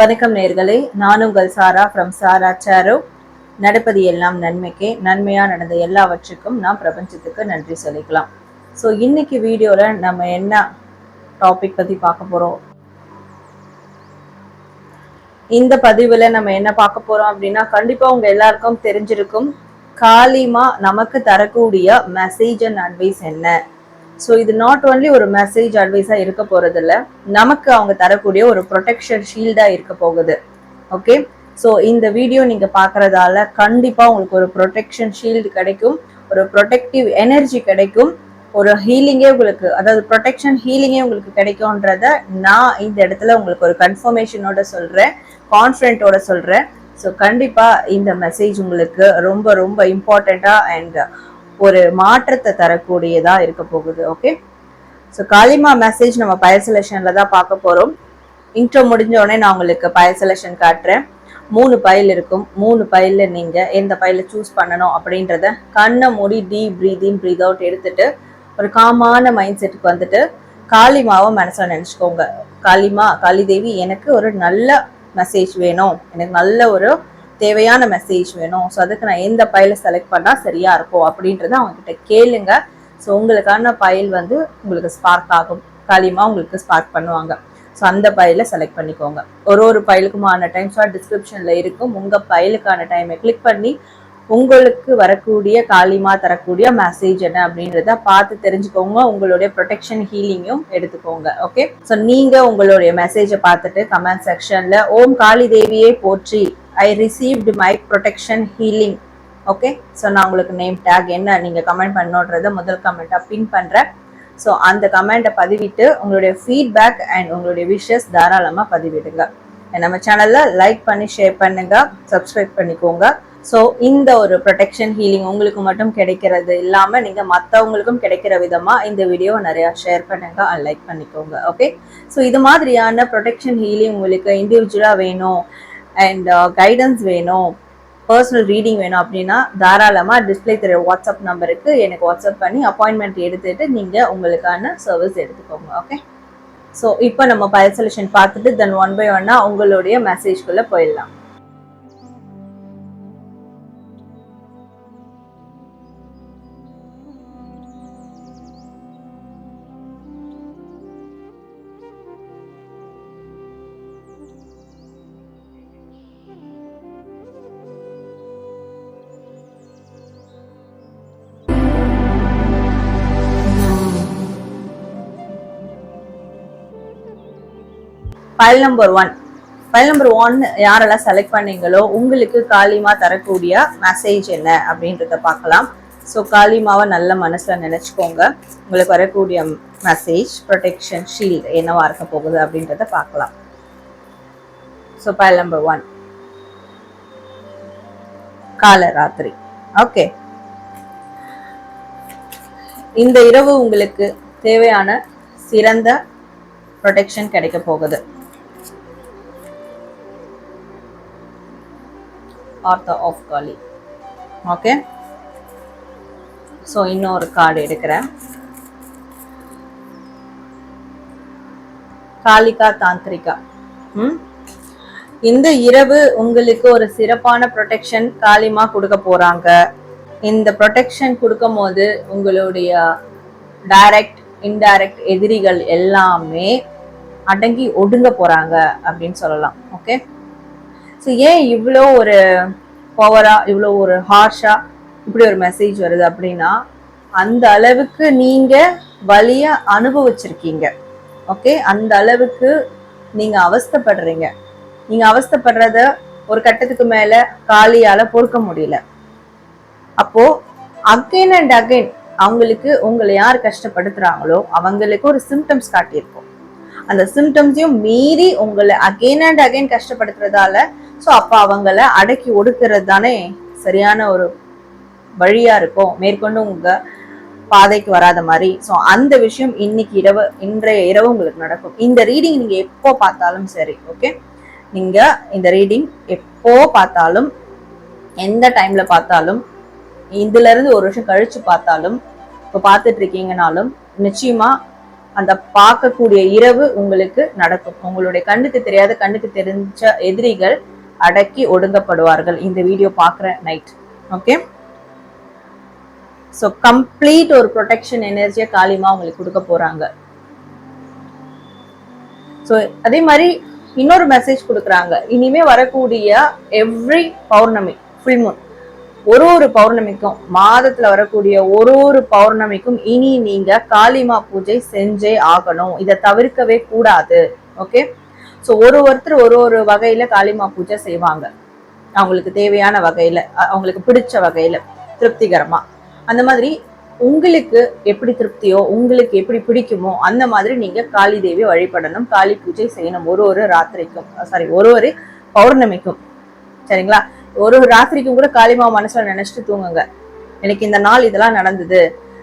வணக்கம் நேர்களே. நான் உங்கள் சாரா ஃப்ரம் சாரா சாரோ. நடப்பது எல்லாம் நன்மைக்கே. நன்மையாக நடந்த எல்லாவற்றுக்கும் நாம் பிரபஞ்சத்துக்கு நன்றி சொல்லிக்கலாம் ஸோ இன்னைக்கு வீடியோவில் நம்ம என்ன டாபிக் பற்றி பார்க்க போறோம்? இந்த பதிவில் நம்ம என்ன பார்க்க போறோம் அப்படின்னா கண்டிப்பாக உங்க எல்லாருக்கும் தெரிஞ்சிருக்கும். காலிமா நமக்கு தரக்கூடிய மெசேஜ் அண்ட் அட்வைஸ் என்ன? ஸோ இது நாட் ஓன்லி ஒரு மெசேஜ் அட்வைஸாக இருக்க போறது இல்ல நமக்கு அவங்க தரக்கூடிய ஒரு ப்ரொடெக்ஷன் ஷீல்டா இருக்க போகுது. ஓகே ஸோ இந்த வீடியோ நீங்க பார்க்குறதால கண்டிப்பா உங்களுக்கு ஒரு ப்ரொடெக்ஷன் ஷீல்டு கிடைக்கும் ஒரு ப்ரொடெக்டிவ் எனர்ஜி கிடைக்கும் ஒரு ஹீலிங்கே உங்களுக்கு அதாவது ப்ரொடெக்ஷன் ஹீலிங்கே உங்களுக்கு கிடைக்கும்ன்றத நான் இந்த இடத்துல உங்களுக்கு ஒரு கன்ஃபர்மேஷனோட சொல்றேன் கான்ஃபிடென்ட்டோட சொல்றேன். ஸோ கண்டிப்பா இந்த மெசேஜ் உங்களுக்கு ரொம்ப ரொம்ப இம்பார்ட்டண்ட்டாக அண்ட் ஒரு மாற்றத்தை தரக்கூடியதா இருக்க போகுது ஓகே ஸோ காளிமா மெசேஜ் நம்ம பயர் செலெக்ஷன்ல தான் பார்க்க போறோம். இன்ட்ரோ முடிஞ்ச உடனே நான் உங்களுக்கு பயர் செலெக்ஷன் காட்டுறேன். மூணு பயில் இருக்கும். மூணு பயில நீங்க எந்த பயில சூஸ் பண்ணணும் அப்படின்றத கண்ணை மூடி deep breath in breath out எடுத்துட்டு ஒரு காமான மைண்ட் செட்டுக்கு வந்துட்டு காளிமாவை மனசில் நினச்சிக்கோங்க. காளிமா காளி தேவி எனக்கு ஒரு நல்ல மெசேஜ் வேணும். எனக்கு நல்ல ஒரு தேவையான மெசேஜ் வேணும். ஸோ அதுக்கு நான் எந்த பயில செலக்ட் பண்ணால் சரியாக இருக்கும் அப்படின்றத அவங்ககிட்ட கேளுங்க. ஸோ உங்களுக்கான பயில் வந்து உங்களுக்கு ஸ்பார்க் ஆகும். காலியமாக உங்களுக்கு ஸ்பார்க் பண்ணுவாங்க. ஸோ அந்த பயில செலக்ட் பண்ணிக்கோங்க. ஒரு ஒரு பயிலுக்குமான டைம் ஷார்ட் டிஸ்கிரிப்ஷனில் இருக்கும். உங்கள் பயிலுக்கான டைமை கிளிக் பண்ணி உங்களுக்கு வரக்கூடிய காலிமா தரக்கூடிய மெசேஜ் என்ன அப்படின்றத பார்த்து தெரிஞ்சுக்கோங்க. உங்களுடைய ப்ரொடெக்ஷன் ஹீலிங்கும் எடுத்துக்கோங்க. ஓகே ஸோ நீங்கள் உங்களுடைய மெசேஜை பார்த்துட்டு கமெண்ட் செக்ஷனில் ஓம் காளி தேவியே போற்றி. I received my protection healing okay so நான் உங்களுக்கு நேம் டேக் என்ன நீங்கள் கமெண்ட் பண்ணோன்றத முதல் கமெண்ட்டாக பின் பண்ணுறேன் ஸோ அந்த கமெண்ட்டை பதிவிட்டு உங்களுடைய ஃபீட்பேக் அண்ட் உங்களுடைய விஷஸ் தாராளமாக பதிவிடுங்க. நம்ம சேனலில் லைக் பண்ணி ஷேர் பண்ணுங்க சப்ஸ்கிரைப் பண்ணிக்கோங்க. ஸோ இந்த ஒரு ப்ரொடெக்ஷன் ஹீலிங் உங்களுக்கு மட்டும் கிடைக்கிறது இல்லாமல் நீங்கள் மற்றவங்களுக்கும் கிடைக்கிற விதமாக இந்த வீடியோவை நிறையா ஷேர் பண்ணுங்க அண்ட் லைக் பண்ணிக்கோங்க. ஓகே ஸோ இது மாதிரியான ப்ரொடெக்ஷன் ஹீலிங் உங்களுக்கு இண்டிவிஜுவலாக வேணும். அண்ட் கைடன்ஸ் uh, வேணும் பர்சனல் ரீடிங் வேணும் அப்படின்னா தாராளமாக டிஸ்பிளே தெரிய வாட்ஸ்அப் நம்பருக்கு எனக்கு வாட்ஸ்அப் பண்ணி அப்பாயின்மெண்ட் எடுத்துட்டு நீங்கள் உங்களுக்கான சர்வீஸ் எடுத்துக்கோங்க ஓகே ஸோ இப்போ நம்ம பயல் பார்த்துட்டு தென் ஒன் பை ஒன்னாக உங்களுடைய மெசேஜ்குள்ளே போயிடலாம். File number one file number one யாரெல்லாம் செலக்ட் பண்ணீங்களோ உங்களுக்கு காலிமா தரக்கூடிய மெசேஜ் என்ன அப்படின்றத பார்க்கலாம். ஸோ காலிமாவை நல்ல மனசில் நினச்சிக்கோங்க. உங்களுக்கு வரக்கூடிய மெசேஜ் ப்ரொடெக்ஷன் ஷீல்ட் என்னவா இருக்க போகுது அப்படின்றத பார்க்கலாம். ஸோ ஃபைல் நம்பர் ஒன் கால ராத்திரி ஓகே இந்த இரவு உங்களுக்கு தேவையான சிறந்த ப்ரொடெக்ஷன் கிடைக்க போகுது. ஆர்த்தோ ஆஃப் காலி ஓகே ஸோ இன்னொரு கார்டு எடுக்கிறேன். காளிகா தாந்திரிகா. ம்? இந்த இரவு உங்களுக்கு ஒரு சிறப்பான ப்ரொடெக்ஷன் காலிமா கொடுக்க போறாங்க. இந்த ப்ரொடெக்ஷன் கொடுக்கும் போது உங்களுடைய டைரக்ட் இன்டைரக்ட் எதிரிகள் எல்லாமே அடங்கி ஒடுங்க போறாங்க அப்படின்னு சொல்லலாம். ஓகே ஸோ ஏன் இவ்வளோ ஒரு பவராக இவ்வளோ ஒரு ஹார்ஷா இப்படி ஒரு மெசேஜ் வருது அப்படின்னா அந்த அளவுக்கு நீங்க வலிய அனுபவிச்சிருக்கீங்க. ஓகே அந்த அளவுக்கு நீங்க அவஸ்தப்படுறீங்க. நீங்க அவஸ்தப்படுறத ஒரு கட்டத்துக்கு மேல காலியால பொறுக்க முடியல. அப்போ அகைன் அண்ட் அகைன் அவங்களுக்கு உங்களை யார் கஷ்டப்படுத்துறாங்களோ அவங்களுக்கு ஒரு சிம்டம்ஸ் காட்டியிருக்கும். அந்த சிம்டம்ஸையும் மீறி உங்களை அகைன் அண்ட் அகைன் கஷ்டப்படுத்துறதால ஸோ அப்போ அவங்கள அடக்கி ஒடுக்கிறது தானே சரியான ஒரு வழியா இருக்கும் மேற்கொண்டு உங்க பாதைக்கு வராத மாதிரி. ஸோ அந்த விஷயம் இன்னைக்கு இரவு இன்றைய இரவு உங்களுக்கு நடக்கும். இந்த ரீடிங் நீங்க எப்போ பார்த்தாலும் சரி ஓகே நீங்க இந்த ரீடிங் எப்போ பார்த்தாலும் எந்த டைம்ல பார்த்தாலும் இதுல இருந்து ஒரு வருஷம் கழிச்சு பார்த்தாலும் இப்போ பார்த்துட்டு இருக்கீங்கனாலும் நிச்சயமா அந்த பார்க்கக்கூடிய இரவு உங்களுக்கு நடக்கும். உங்களுடைய கண்ணுக்கு தெரியாத கண்ணுக்கு தெரிஞ்ச எதிரிகள் அடக்கி ஒடுங்கப்படுவார்கள். இந்த வீடியோ பார்க்குற நைட் ஓகே ஸோ கம்ப்ளீட் ஒரு ப்ரொடெக்ஷன் எனர்ஜியை காளிமா உங்களுக்கு கொடுக்க போறாங்க. ஸோ அதே மாதிரி இன்னொரு மெசேஜ் கொடுக்குறாங்க. இனிமே வரக்கூடிய எவ்ரி பௌர்ணமி ஃபுல் மூன் ஒரு ஒரு பௌர்ணமிக்கும் மாதத்துல வரக்கூடிய ஒரு ஒரு பௌர்ணமிக்கும் இனி நீங்க காளிமா பூஜை செஞ்சே ஆகணும். இதை தவிர்க்கவே கூடாது. ஓகே ஸோ ஒரு ஒருத்தர் ஒரு ஒரு வகையில காளிமா பூஜை செய்வாங்க. அவங்களுக்கு தேவையான வகையில அவங்களுக்கு பிடிச்ச வகையில திருப்திகரமா. அந்த மாதிரி உங்களுக்கு எப்படி திருப்தியோ உங்களுக்கு எப்படி பிடிக்குமோ அந்த மாதிரி நீங்க காளி தேவி வழிபடணும். காளி பூஜை செய்யணும். ஒரு ஒரு ராத்திரிக்கும் சாரி ஒரு ஒரு பௌர்ணமிக்கும். சரிங்களா? ஒரு ஒரு ராத்திரிக்கும் கூட காளிமா மனசுல நினைச்சிட்டு தூங்குங்க. எனக்கு இந்த நாள் இதெல்லாம் நடந்தது.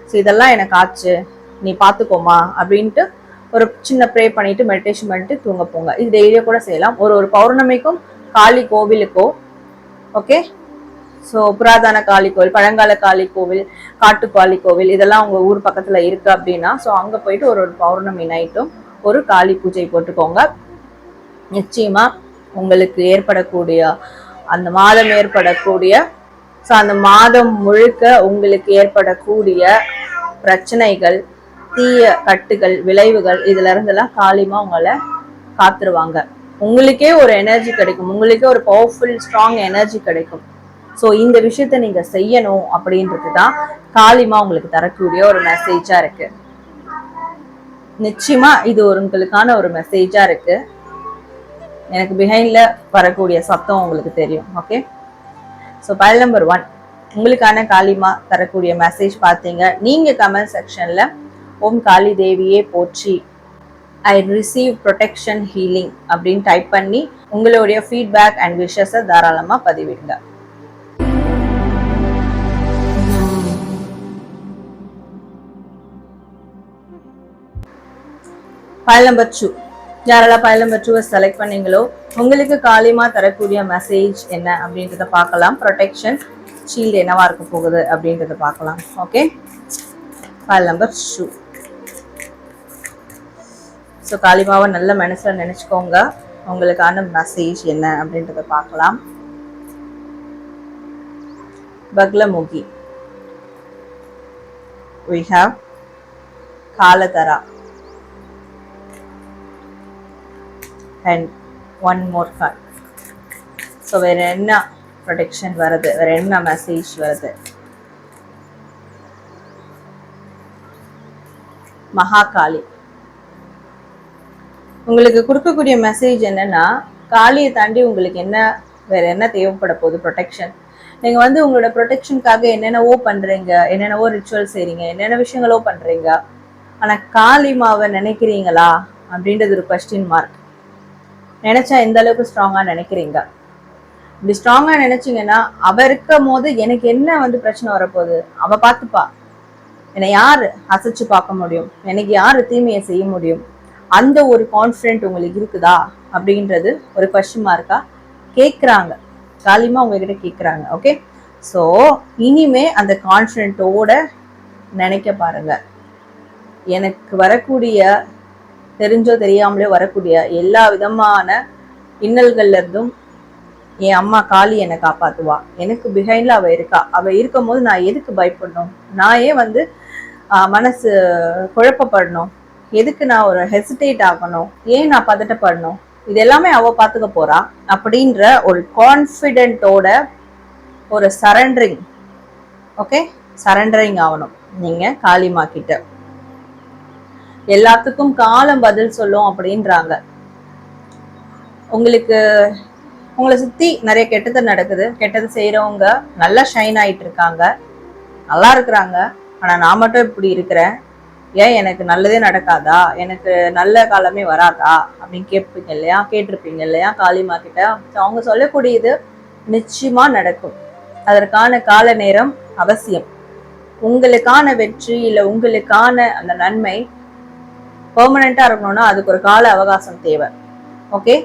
ஸோ இதெல்லாம் எனக்கு ஆச்சு. நீ பாத்துக்கோமா அப்படின்ட்டு ஒரு சின்ன ப்ரே பண்ணிட்டு மெடிடேஷன் பண்ணிட்டு தூங்க போங்க. இது டெய்லியோ கூட செய்யலாம். ஒரு ஒரு பௌர்ணமிக்கும் காளி கோவிலுக்கோ ஓகே ஸோ புராதன காளி கோவில் பழங்கால காளி கோவில் காட்டுக்காளி கோவில் இதெல்லாம் உங்கள் ஊர் பக்கத்தில் இருக்கு அப்படின்னா ஸோ அங்கே போயிட்டு ஒரு ஒரு பௌர்ணமி நைட்டும் ஒரு காளி பூஜை போட்டுக்கோங்க. நிச்சயமாக உங்களுக்கு ஏற்படக்கூடிய அந்த மாதம் ஏற்படக்கூடிய ஸோ அந்த மாதம் முழுக்க உங்களுக்கு ஏற்படக்கூடிய பிரச்சனைகள் தீய கட்டுகள் விளைவுகள் இதுல இருந்தெல்லாம் காலிமா உங்களை காத்துருவாங்க. உங்களுக்கே ஒரு எனர்ஜி கிடைக்கும். உங்களுக்கே ஒரு பவர்ஃபுல் ஸ்ட்ராங் எனர்ஜி கிடைக்கும். ஸோ இந்த விஷயத்த நீங்க செய்யணும் அப்படின்றது தான் காலிமா உங்களுக்கு தரக்கூடிய ஒரு மெசேஜா இருக்கு. நிச்சயமா இது ஒரு உங்களுக்கான ஒரு மெசேஜா இருக்கு. எனக்கு பிஹைண்ட்ல வரக்கூடிய சத்தம் உங்களுக்கு தெரியும் okay so file number one உங்களுக்கான காலிமா தரக்கூடிய மெசேஜ் பார்த்தீங்க. நீங்க கமெண்ட் செக்ஷன்ல ஓம் காளி தேவியே போற்றி. ஐ ரிசீவ் ப்ரொடெக்ஷன் ஹீலிங் அப்படின்னு டைப் பண்ணி உங்களுடைய ஃபீட்பேக் அண்ட் விஷஸை தாராளமாக பதிவிடுங்க. ஃபைல் நம்பர் டூ யாரெல்லாம் ஃபைல் நம்பர் டூவை செலக்ட் பண்ணீங்களோ உங்களுக்கு காலிமா தரக்கூடிய மெசேஜ் என்ன அப்படின்றத பார்க்கலாம். ப்ரொடெக்ஷன் ஷீல்டு என்னவா இருக்க போகுது அப்படின்றத பார்க்கலாம். Okay file number two so காளிமாவை நல்ல மனசில் நினச்சிக்கோங்க. உங்களுக்கான மெசேஜ் என்ன அப்படின்றத பார்க்கலாம். Baglamukhi. We have Kaladhara. And one more card so வேற என்ன ப்ரொடெக்ஷன் வருது? வேற என்ன மெசேஜ் வருது? மகாகாளி. உங்களுக்கு கொடுக்கக்கூடிய மெசேஜ் என்னன்னா காளியை தாண்டி உங்களுக்கு என்ன வேற என்ன தேவைப்பட போகுது? ப்ரொடெக்ஷன் நீங்க வந்து உங்களோட ப்ரொடெக்ஷனுக்காக என்னென்னவோ பண்றீங்க? என்னென்னவோ ரிச்சுவல் செய்கிறீங்க என்னென்ன விஷயங்களோ பண்றீங்க? ஆனா காளிமாவை நினைக்கிறீங்களா? அப்படின்றது ஒரு கொஸ்டின் மார்க் நினைச்சா எந்த அளவுக்கு ஸ்ட்ராங்காக நினைக்கிறீங்க? இப்படி ஸ்ட்ராங்கா நினைச்சீங்கன்னா அவ இருக்கும் போது எனக்கு என்ன வந்து பிரச்சனை வரப்போகுது? அவ பார்த்துப்பா. என்னை யார் அசைச்சு பார்க்க முடியும்? எனக்கு யார் தீமையை செய்ய முடியும்? அந்த ஒரு கான்ஃபிடென்ட் உங்களுக்கு இருக்குதா? அப்படின்றது ஒரு கொஸ்டின் மார்க்கா கேட்குறாங்க காலிமா உங்ககிட்ட கேட்குறாங்க ஓகே ஸோ இனிமே அந்த கான்ஃபிடென்ட்டோட நினைக்க பாருங்க. எனக்கு வரக்கூடிய தெரிஞ்சோ தெரியாமலே வரக்கூடிய எல்லா விதமான இன்னல்கள்ல இருந்தும் என் அம்மா காளி என்னை காப்பாத்துவா. எனக்கு பிஹைண்ட்ல அவ இருக்கா? அவ இருக்கும் போது நான் எதுக்கு பயப்படணும்? நான் ஏன் வந்து ஆஹ், மனசு குழப்பப்படணும்? எதுக்கு நான் ஒரு ஹெசிடேட் ஆகணும்? ஏன் நான் பதட்டப்படணும்? இது எல்லாமே அவ பாத்துக்க போறா. அப்படின்ற ஒரு கான்ஃபிடென்ட்டோட ஒரு சரண்டரிங் ஓகே சரண்டரிங் ஆகணும். நீங்க காளிமா கிட்ட. எல்லாத்துக்கும் காலம் பதில் சொல்லும் அப்படின்றாங்க. உங்களுக்கு உங்களை சுத்தி நிறைய கெட்டது நடக்குது. கெட்டது செய்யறவங்க நல்லா ஷைன் ஆயிட்டு இருக்காங்க. நல்லா இருக்கிறாங்க. ஆனா நான் மட்டும் இப்படி இருக்கிறேன். ஏன் எனக்கு நல்லதே நடக்காதா? எனக்கு நல்ல காலமே வராதா? அப்படின்னு கேட்பீங்க இல்லையா? கேட்டிருப்பீங்க இல்லையா? காளிமா கிட்ட. அவங்க சொல்லக்கூடியது நிச்சயமா நடக்கும். அதற்கான கால நேரம் அவசியம். உங்களுக்கான வெற்றி இல்லை உங்களுக்கான அந்த நன்மை பெர்மனண்டா இருக்கணும்னா அதுக்கு ஒரு கால அவகாசம் தேவை. ஓகே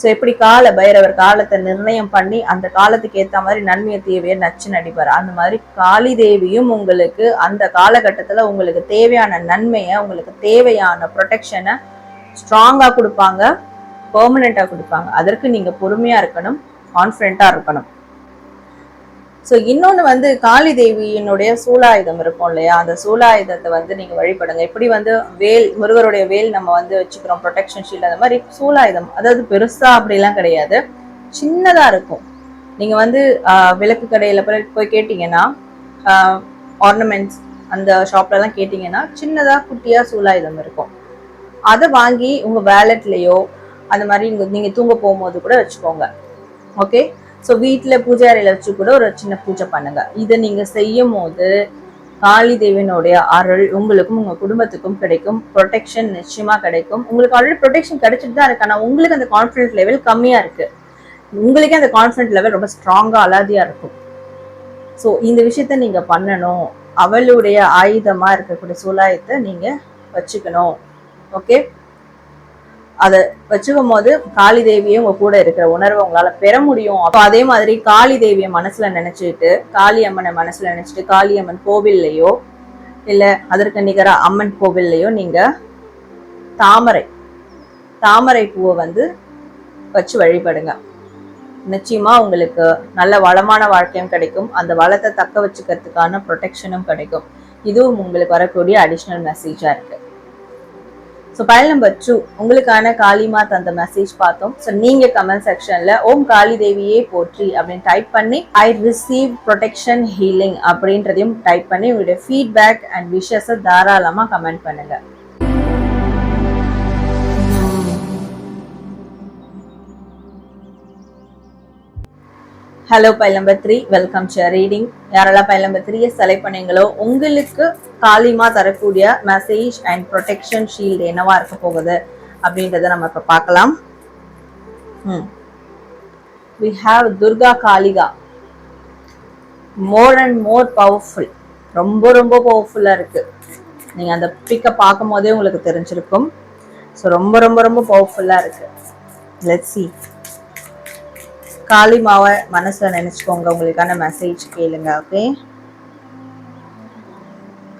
ஸோ எப்படி கால பைரவர் காலத்தை நிர்ணயம் பண்ணி அந்த காலத்துக்கு ஏற்ற மாதிரி நன்மையை தேவையை நச்சு நடிப்பார். அந்த மாதிரி காளி தேவியும் உங்களுக்கு அந்த காலகட்டத்தில் உங்களுக்கு தேவையான நன்மையை உங்களுக்கு தேவையான ப்ரொடெக்ஷனை ஸ்ட்ராங்காக கொடுப்பாங்க பெர்மனெண்ட்டாக கொடுப்பாங்க. அதற்கு நீங்கள் பொறுமையாக இருக்கணும் கான்ஃபிடென்ட்டாக இருக்கணும். ஸோ இன்னொன்று வந்து காளி தேவியினுடைய சூலாயுதம் இருக்கும் இல்லையா? அந்த சூலாயுதத்தை வந்து நீங்கள் வழிபடுங்க. எப்படி வந்து வேல் முருகருடைய வேல் நம்ம வந்து வச்சுக்கிறோம் ப்ரொடெக்ஷன் ஷீல்ட் அந்த மாதிரி சூலாயுதம். அதாவது பெருசா அப்படிலாம் கிடையாது. சின்னதாக இருக்கும். நீங்கள் வந்து விளக்கு கடையில் போய் போய் கேட்டிங்கன்னா ஆர்னமெண்ட்ஸ் அந்த ஷாப்லலாம் கேட்டிங்கன்னா சின்னதாக குட்டியாக சூலாயுதம் இருக்கும். அதை வாங்கி உங்கள் வேலெட்லேயோ அந்த மாதிரி நீங்கள் தூங்க போகும்போது கூட வச்சுக்கோங்க. ஓகே ஸோ வீட்டில் பூஜை அறையில் வச்சு கூட ஒரு சின்ன பூஜை பண்ணுங்க. இதை நீங்கள் செய்யும் போது காளி தேவியினுடைய அருள் உங்களுக்கும் உங்க குடும்பத்துக்கும் கிடைக்கும். ப்ரொடெக்ஷன் நிச்சயமா கிடைக்கும். உங்களுக்கு ஆல்ரெடி ப்ரொடெக்ஷன் கிடைச்சிட்டு தான் இருக்கு. ஆனால் உங்களுக்கு அந்த கான்ஃபிடன்ஸ் லெவல் கம்மியா இருக்கு. உங்களுக்கே அந்த கான்ஃபிடன்ஸ் லெவல் ரொம்ப ஸ்ட்ராங்கா அலாதியா இருக்கும். ஸோ இந்த விஷயத்த நீங்க பண்ணணும். அவளுடைய ஆயுதமா இருக்கக்கூடிய சூலாயத்தை நீங்க வச்சுக்கணும். ஓகே அதை வச்சுக்கும் போது காளி தேவியே உங்க கூட இருக்கிற உணர்வை உங்களால பெற முடியும். அப்போ அதே மாதிரி காளி தேவியை மனசுல நினைச்சிட்டு காளி அம்மனை மனசுல நினைச்சிட்டு காளி அம்மன் கோவில்லையோ இல்ல அதற்கு நிகர அம்மன் கோவில்லையோ நீங்க தாமரை தாமரை பூவை வந்து வச்சு வழிபடுங்க. நிச்சயமா உங்களுக்கு நல்ல வளமான வாழ்க்கையும் கிடைக்கும். அந்த வளத்தை தக்க வச்சுக்கிறதுக்கான ப்ரொடெக்ஷனும் கிடைக்கும். இதுவும் உங்களுக்கு வரக்கூடிய அடிஷ்னல் மெசேஜா இருக்கு. ஸோ பயல் நம்பர் டூ உங்களுக்கான காளிமா தந்த மெசேஜ் பார்த்தோம். ஸோ நீங்க கமெண்ட் செக்ஷன்ல ஓம் காளி தேவியே போற்றி அப்படின்னு டைப் பண்ணி ஐ ரிசீவ் ப்ரொடெக்ஷன் ஹீலிங் அப்படின்றதையும் டைப் பண்ணி உங்களுடைய ஃபீட்பேக் அண்ட் விஷஸை தாராளமா கமெண்ட் பண்ணுங்கள் hello file number three welcome to reading யாரெல்லாம் பைல் நம்பர் த்ரீயை செலக்ட் பண்ணீங்களோ உங்களுக்கு காலிமா தரக்கூடிய மெசேஜ் அண்ட் ப்ரொடெக்ஷன் ஷீல்டு என்னவா இருக்க போகுது அப்படின்றத நம்ம இப்போ பார்க்கலாம். We have Durga Kalika more and more powerful ரொம்ப ரொம்ப பவர்ஃபுல்லாக இருக்கு. நீங்கள் அந்த பிக்கை பார்க்கும் போதே உங்களுக்கு தெரிஞ்சிருக்கும். ஸோ ரொம்ப ரொம்ப ரொம்ப பவர்ஃபுல்லாக இருக்கு. லெட்ஸ் காளி காளிமாவை மனசுல நினைச்சுக்கோங்க. உங்களுக்கான மெசேஜ் கேளுங்க ஓகே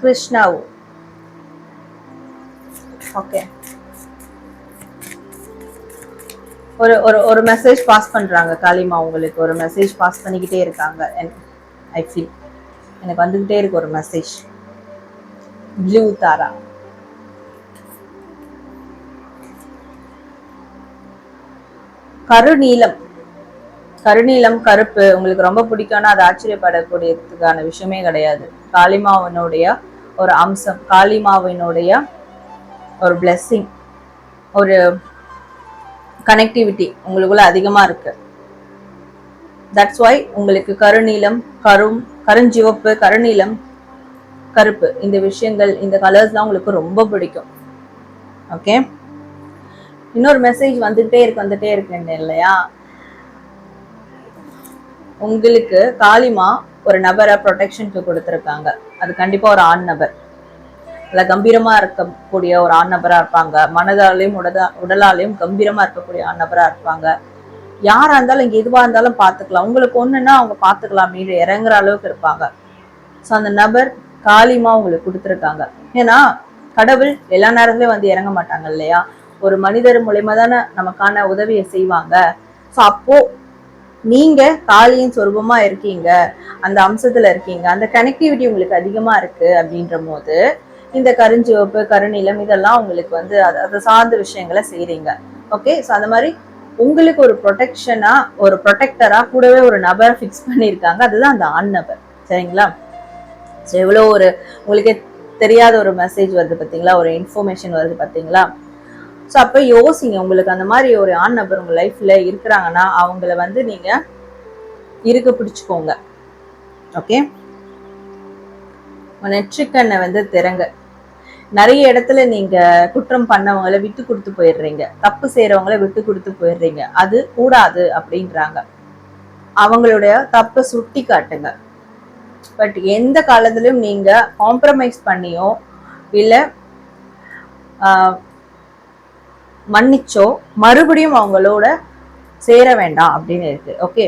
கிருஷ்ணாவு. ஓகே ஒரு ஒரு ஒரு மெசேஜ் பாஸ் பண்றாங்க காளிமா உங்களுக்கு. ஒரு மெசேஜ் பாஸ் பண்ணிக்கிட்டே இருக்காங்க. ஐ ஃபீல் எனக்கு வந்துகிட்டே இருக்கு ஒரு மெசேஜ் ப்ளூ தாரா கருநீலம். கருநீலம் கருப்பு உங்களுக்கு ரொம்ப பிடிக்கும்னா அது ஆச்சரியப்படக்கூடியதுக்கான விஷயமே கிடையாது. காளிமாவினுடைய ஒரு அம்சம் காளிமாவினுடைய ஒரு பிளெஸ்ஸிங் ஒரு கனெக்டிவிட்டி உங்களுக்குள்ள அதிகமா இருக்கு. தட்ஸ் ஒய் உங்களுக்கு கருநீலம் கரும் கருஞ்சிவப்பு கருநீலம் கருப்பு இந்த விஷயங்கள் இந்த கலர்ஸ்லாம் உங்களுக்கு ரொம்ப பிடிக்கும். ஓகே இன்னொரு மெசேஜ் வந்துட்டே இருக்கு வந்துட்டே இருக்குன்னு இல்லையா? உங்களுக்கு காளிமா ஒரு நபரை ப்ரொடெக்ஷனுக்கு கொடுத்துருக்காங்க. அது கண்டிப்பா ஒரு ஆண் நபர். இல்ல கம்பீரமாக இருக்கக்கூடிய ஒரு ஆண் நபரா இருப்பாங்க. மனதாலையும் உடதா உடலாலையும் கம்பீரமாக இருக்கக்கூடிய ஆண் நபரா இருப்பாங்க. யாரா இருந்தாலும் இங்க எதுவா இருந்தாலும் பாத்துக்கலாம் உங்களுக்கு ஒண்ணுன்னா அவங்க பாத்துக்கலாம் அப்படின்னு இறங்குற அளவுக்கு இருப்பாங்க. ஸோ அந்த நபர் காளிமா உங்களுக்கு கொடுத்துருக்காங்க. ஏன்னா கடவுள் எல்லா நேரத்துலயும் வந்து இறங்க மாட்டாங்க இல்லையா? ஒரு மனிதர் மூலியமா தானே நமக்கான உதவியை செய்வாங்க. ஸோ அப்போ நீங்க காளியின் சொரூபமா இருக்கீங்க அந்த அம்சத்துல இருக்கீங்க அந்த கனெக்டிவிட்டி உங்களுக்கு அதிகமா இருக்கு அப்படின்ற போது இந்த கருஞ்சிவப்பு கருநிலம் இதெல்லாம் உங்களுக்கு வந்து அதை சார்ந்த விஷயங்களை செய்றீங்க. ஓகே ஸோ அந்த மாதிரி உங்களுக்கு ஒரு ப்ரொடெக்ஷனா ஒரு ப்ரொடெக்டரா கூடவே ஒரு நபரை ஃபிக்ஸ் பண்ணியிருக்காங்க. அதுதான் அந்த ஆண் நபர். சரிங்களா? ஸோ எவ்வளோ ஒரு உங்களுக்கே தெரியாத ஒரு மெசேஜ் வருது பார்த்தீங்களா ஒரு இன்ஃபர்மேஷன் வருது பார்த்தீங்களா ஸோ அப்போ யோசிங்க உங்களுக்கு அந்த மாதிரி ஒரு ஆண் நபர் உங்கள் லைஃப்பில் இருக்கிறாங்கன்னா அவங்கள வந்து நீங்கள் இருக்க பிடிச்சிக்கோங்க. ஓகே நெற்றிக்கண்ணை வந்து திறங்க. நிறைய இடத்துல நீங்க குற்றம் பண்ணவங்கள விட்டு கொடுத்து போயிடுறீங்க. தப்பு செய்யறவங்களை விட்டு கொடுத்து போயிடுறீங்க. அது கூடாது அப்படின்றாங்க. அவங்களுடைய தப்பை சுட்டி காட்டுங்க. பட் எந்த காலத்திலும் நீங்க காம்ப்ரமைஸ் பண்ணியோ இல்லை ஆஹ், மன்னிச்சோ மறுபடியும் அவங்களோட சேர வேண்டாம் அப்படின்னு இருக்கு. ஓகே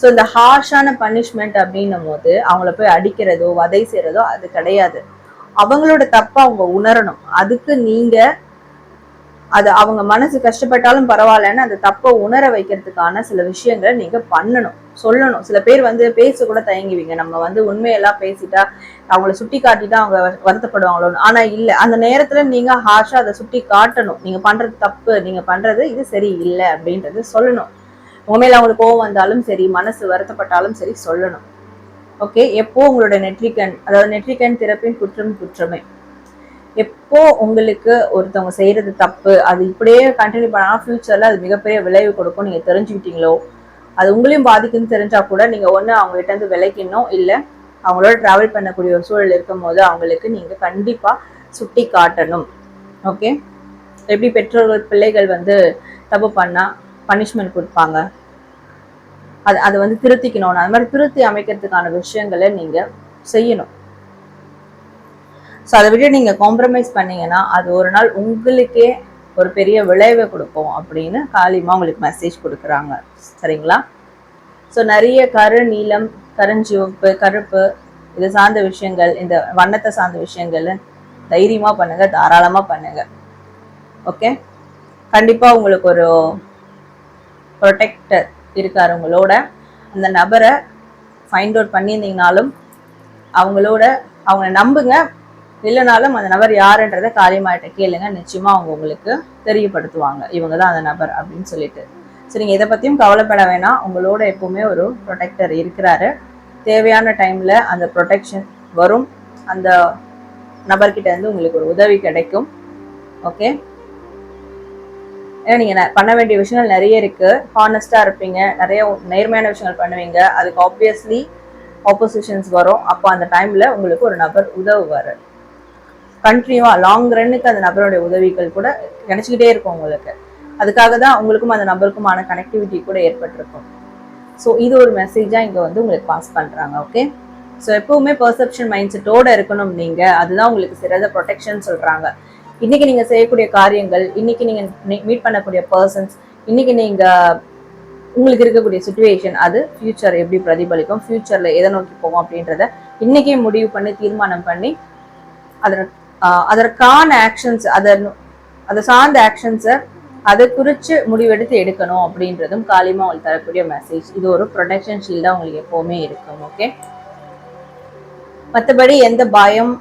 ஸோ இந்த ஹார்ஷான பனிஷ்மெண்ட் அப்படின்னும் போது அவங்கள போய் அடிக்கிறதோ வதை செய்யறதோ அது கிடையாது. அவங்களோட தப்பை அவங்க உணரணும். அதுக்கு நீங்க அது அவங்க மனசு கஷ்டப்பட்டாலும் பரவாயில்லன்னு அந்த தப்பை உணர வைக்கிறதுக்கான சில விஷயங்களை நீங்க பண்ணணும் சொல்லணும். சில பேர் வந்து பேச கூட தயங்குவீங்க. நம்ம வந்து உண்மையெல்லாம் பேசிட்டா அவங்கள சுட்டி காட்டிட்டா அவங்க வருத்தப்படுவாங்களோன்னு. ஆனா இல்ல. அந்த நேரத்துல நீங்க ஹார்ஷா அதை சுட்டி காட்டணும். நீங்க பண்றது தப்பு. நீங்க பண்றது இது சரி இல்லை அப்படின்றது சொல்லணும். உங்க மேல அவங்களுக்கு கோவம் வந்தாலும் சரி மனசு வருத்தப்பட்டாலும் சரி சொல்லணும். ஓகே எப்போ உங்களோட நெட்ரிகன் அதாவது நெட்ரிகன் திறப்பின் குற்றம் குற்றமே. எப்போ உங்களுக்கு ஒருத்தவங்க செய்யறது தப்பு அது இப்படியே கண்டினியூ பண்ணால் ஃபியூச்சர்ல அது மிகப்பெரிய விளைவு கொடுக்கும் நீங்க தெரிஞ்சுக்கிட்டீங்களோ? அது உங்களையும் பாதிக்குன்னு தெரிஞ்சா கூட நீங்க ஒண்ணு அவங்ககிட்ட இருந்து விலைக்கணும் இல்ல அவங்களோட டிராவல் பண்ணக்கூடிய ஒரு சூழல் இருக்கும் போது அவங்களுக்கு நீங்க கண்டிப்பா சுட்டி காட்டணும். ஓகே எப்படி பெற்றோர்கள் பிள்ளைகள் வந்து தப்பு பண்ணா பனிஷ்மெண்ட் கொடுப்பாங்க? அது அதை வந்து திருத்திக்கணும். அது மாதிரி திருத்தி அமைக்கிறதுக்கான விஷயங்களை நீங்க செய்யணும். ஸோ அதை விட நீங்கள் காம்ப்ரமைஸ் பண்ணீங்கன்னா அது ஒரு நாள் உங்களுக்கே ஒரு பெரிய விளைவை கொடுக்கும் அப்படின்னு காலிமா உங்களுக்கு மெசேஜ் கொடுக்குறாங்க. சரிங்களா? ஸோ நிறைய கரு நீலம் கருஞ்சிவப்பு கருப்பு இது சார்ந்த விஷயங்கள் இந்த வண்ணத்தை சார்ந்த விஷயங்கள் தைரியமாக பண்ணுங்கள் தாராளமாக பண்ணுங்கள் ஓகே கண்டிப்பாக உங்களுக்கு ஒரு ப்ரொடெக்டர் இருக்கார் உங்களோட. அந்த நபரை ஃபைண்ட் அவுட் பண்ணியிருந்தீங்கனாலும் அவங்களோட அவங்கள நம்புங்க. இல்லைனாலும் அந்த நபர் யாருன்றதை காரியமாயிட்ட கேளுங்க. நிச்சயமா அவங்க உங்களுக்கு தெரியப்படுத்துவாங்க. இவங்க தான் அந்த நபர் அப்படின்னு சொல்லிட்டு. சரிங்க இதை பற்றியும் கவலைப்பட வேணாம். உங்களோட எப்பவுமே ஒரு ப்ரொடெக்டர் இருக்கிறாரு. தேவையான டைமில் அந்த ப்ரொடெக்ஷன் வரும். அந்த நபர்கிட்ட இருந்து உங்களுக்கு ஒரு உதவி கிடைக்கும். ஓகே ஏன்னா நீங்கள் பண்ண வேண்டிய விஷயங்கள் நிறைய இருக்குது ஹானஸ்ட்டாக இருப்பீங்க. நிறைய நேர்மையான விஷயங்கள் பண்ணுவீங்க. அதுக்கு ஆப்வியஸ்லி ஆப்போசிஷன்ஸ் வரும். அப்போ அந்த டைமில் உங்களுக்கு ஒரு நபர் உதவுவார். கண்டினியூவா லாங் ரன்னுக்கு அந்த நபருடைய உதவிகள் கூட கிடைச்சிக்கிட்டே இருக்கும் உங்களுக்கு. அதுக்காக தான் உங்களுக்கும் அந்த நபருக்குமான கனெக்டிவிட்டி கூட ஏற்பட்டிருக்கும். ஸோ இது ஒரு மெசேஜாக இங்க வந்து உங்களுக்கு பாஸ் பண்றாங்க ஓகே ஸோ எப்பவுமே பர்செப்ஷன் மைண்ட் செட்டோட இருக்கணும் நீங்க. அதுதான் உங்களுக்கு சிறந்த ப்ரொடெக்ஷன் சொல்றாங்க. இன்னைக்கு நீங்க செய்யக்கூடிய காரியங்கள் இன்னைக்கு நீங்க மீட் பண்ணக்கூடிய பர்சன்ஸ் இன்னைக்கு நீங்க உங்களுக்கு இருக்கக்கூடிய சுச்சுவேஷன் அது ஃபியூச்சர் எப்படி பிரதிபலிக்கும் ஃபியூச்சர்ல எதை நோக்கி போகும் அப்படின்றத இன்னைக்கே முடிவு பண்ணி தீர்மானம் பண்ணி அதற்கு அதற்கான ஆக்ஷன்ஸ் அதன் அதை சார்ந்த ஆக்ஷன்ஸை அதை குறித்து முடிவெடுத்து எடுக்கணும் அப்படின்றதும் காலிமா உங்களுக்கு தரக்கூடிய மெசேஜ் இது ஒரு ப்ரொடெக்ஷன் ஷீல்டாக உங்களுக்கு எப்போவுமே இருக்கும் ஓகே மற்றபடி எந்த பயம்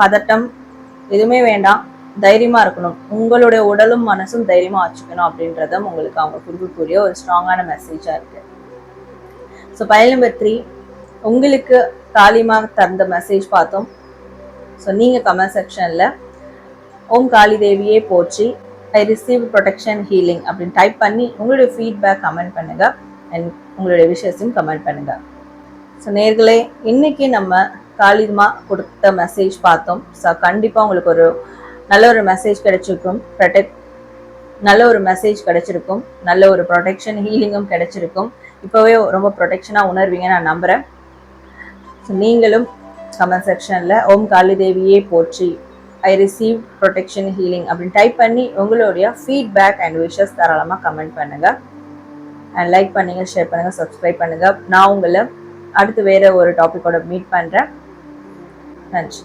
பதட்டம் எதுவுமே வேண்டாம். தைரியமா இருக்கணும். உங்களுடைய உடலும் மனசும் தைரியமா வச்சுக்கணும் அப்படின்றதும் உங்களுக்கு அவங்க கொடுக்கக்கூடிய ஒரு ஸ்ட்ராங்கான மெசேஜாக இருக்கு. ஸோ பயல் நம்பர் த்ரீ உங்களுக்கு காலிமா தந்த மெசேஜ் பார்த்தோம். ஸோ நீங்கள் கமெண்ட் செக்ஷனில் ஓம் காளி தேவியே போச்சு ஐ ரிசீவ் ப்ரொடெக்ஷன் ஹீலிங் அப்படின்னு டைப் பண்ணி உங்களுடைய ஃபீட்பேக் கமெண்ட் பண்ணுங்க. அண்ட் உங்களுடைய விஷயத்தையும் கமெண்ட் பண்ணுங்க. ஸோ நேர்களே இன்றைக்கி நம்ம காளிமா கொடுத்த மெசேஜ் பார்த்தோம். ஸோ கண்டிப்பாக உங்களுக்கு ஒரு நல்ல ஒரு மெசேஜ் கிடைச்சிருக்கும். ப்ரொடெக்ட் நல்ல ஒரு மெசேஜ் கிடைச்சிருக்கும். நல்ல ஒரு ப்ரொடெக்ஷன் ஹீலிங்கும் கிடைச்சிருக்கும். இப்போவே ரொம்ப ப்ரொடெக்ஷனாக உணர்வீங்க நான் நம்புகிறேன் ஸோ நீங்களும் கமெண்ட் செக்ஷனில் ஓம் காளி தேவியே போற்றி ஐ ரிசீவ் ப்ரொடெக்ஷன் ஹீலிங் அப்படின்னு டைப் பண்ணி உங்களுடைய ஃபீட்பேக் அண்ட் விஷஸ் தாராளமாக கமெண்ட் பண்ணுங்கள் அண்ட் லைக் பண்ணுங்கள் ஷேர் பண்ணுங்கள் சப்ஸ்கிரைப் பண்ணுங்கள் நான் உங்களை அடுத்து வேறு ஒரு டாப்பிக்கோட மீட் பண்ணுறேன் நன்றி.